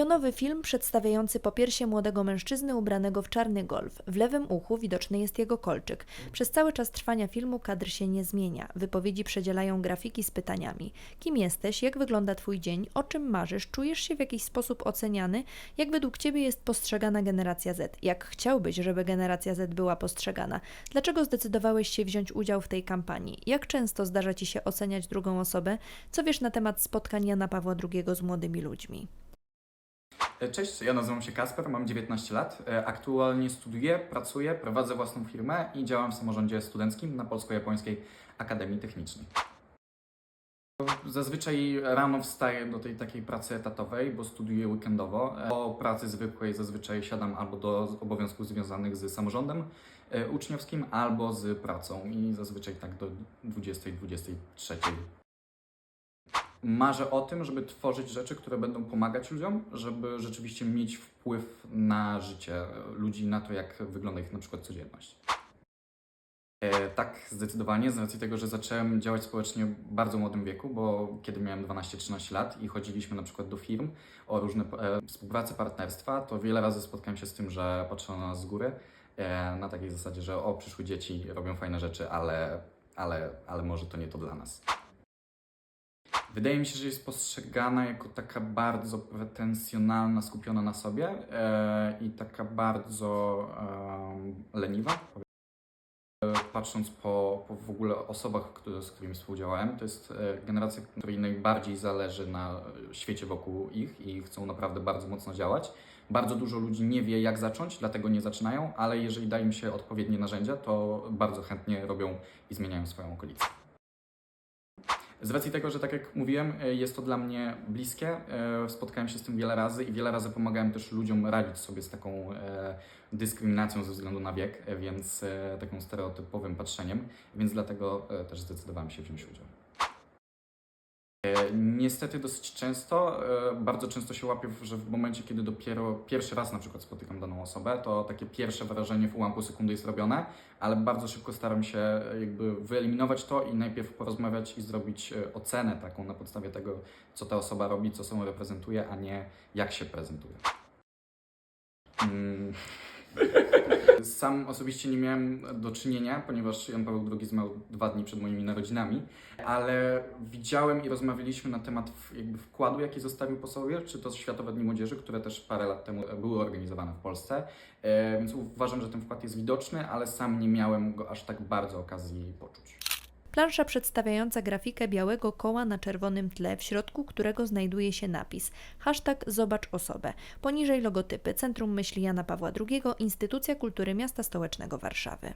Pionowy film przedstawiający popiersie młodego mężczyzny ubranego w czarny golf. W lewym uchu widoczny jest jego kolczyk. Przez cały czas trwania filmu kadr się nie zmienia. Wypowiedzi przedzielają grafiki z pytaniami. Kim jesteś? Jak wygląda twój dzień? O czym marzysz? Czujesz się w jakiś sposób oceniany? Jak według ciebie jest postrzegana generacja Z? Jak chciałbyś, żeby generacja Z była postrzegana? Dlaczego zdecydowałeś się wziąć udział w tej kampanii? Jak często zdarza ci się oceniać drugą osobę? Co wiesz na temat spotkań Jana Pawła II z młodymi ludźmi? E, Cześć, ja nazywam się Kasper, mam 19 lat. E, Aktualnie studiuję, pracuję, prowadzę własną firmę i działam w samorządzie studenckim na Polsko-Japońskiej Akademii Technicznej. Zazwyczaj rano wstaję do tej takiej pracy etatowej, bo studiuję weekendowo. E, Po pracy zwykłej zazwyczaj siadam albo do obowiązków związanych z samorządem uczniowskim, albo z pracą i zazwyczaj tak do 20-23. Marzę o tym, żeby tworzyć rzeczy, które będą pomagać ludziom, żeby rzeczywiście mieć wpływ na życie ludzi, na to, jak wygląda ich na przykład codzienność. E, tak, zdecydowanie, z racji tego, że zacząłem działać społecznie w bardzo młodym wieku, bo kiedy miałem 12-13 lat i chodziliśmy na przykład do firm o różne e, współprace, partnerstwa, to wiele razy spotkałem się z tym, że patrzono na nas z góry e, na takiej zasadzie, że o, przyszły dzieci, robią fajne rzeczy, ale, ale, ale może to nie to dla nas. Wydaje mi się, że jest postrzegana jako taka bardzo pretensjonalna, skupiona na sobie e, i taka bardzo leniwa. Patrząc po, po w ogóle osobach, które, z którymi współdziałałem, to jest e, generacja, której najbardziej zależy na świecie wokół ich i chcą naprawdę bardzo mocno działać. Bardzo dużo ludzi nie wie, jak zacząć, dlatego nie zaczynają, ale jeżeli da im się odpowiednie narzędzia, to bardzo chętnie robią i zmieniają swoją okolicę. Z racji tego, że tak jak mówiłem, e, jest to dla mnie bliskie, e, spotkałem się z tym wiele razy i wiele razy pomagałem też ludziom radzić sobie z taką e, dyskryminacją ze względu na wiek, więc taką stereotypowym patrzeniem, więc dlatego też zdecydowałem się wziąć udział. E, Niestety dosyć często, e, bardzo często się łapię, że w momencie, kiedy dopiero pierwszy raz na przykład spotykam daną osobę, to takie pierwsze wrażenie w ułamku sekundy jest robione, ale bardzo szybko staram się e, jakby wyeliminować to i najpierw porozmawiać i zrobić ocenę taką na podstawie tego, co ta osoba robi, co sobą reprezentuje, a nie jak się prezentuje. Mm. Sam osobiście nie miałem do czynienia, ponieważ Jan Paweł II zmarł dwa dni przed moimi narodzinami, ale widziałem i rozmawialiśmy na temat jakby wkładu, jaki zostawił po sobie, czy to Światowe Dni Młodzieży, które też parę lat temu były organizowane w Polsce, e, więc uważam, że ten wkład jest widoczny, ale sam nie miałem go aż tak bardzo okazji poczuć. Plansza przedstawiająca grafikę białego koła na czerwonym tle, w środku którego znajduje się napis hashtag Zobacz osobę. Poniżej logotypy Centrum Myśli Jana Pawła II, Instytucja Kultury Miasta Stołecznego Warszawy.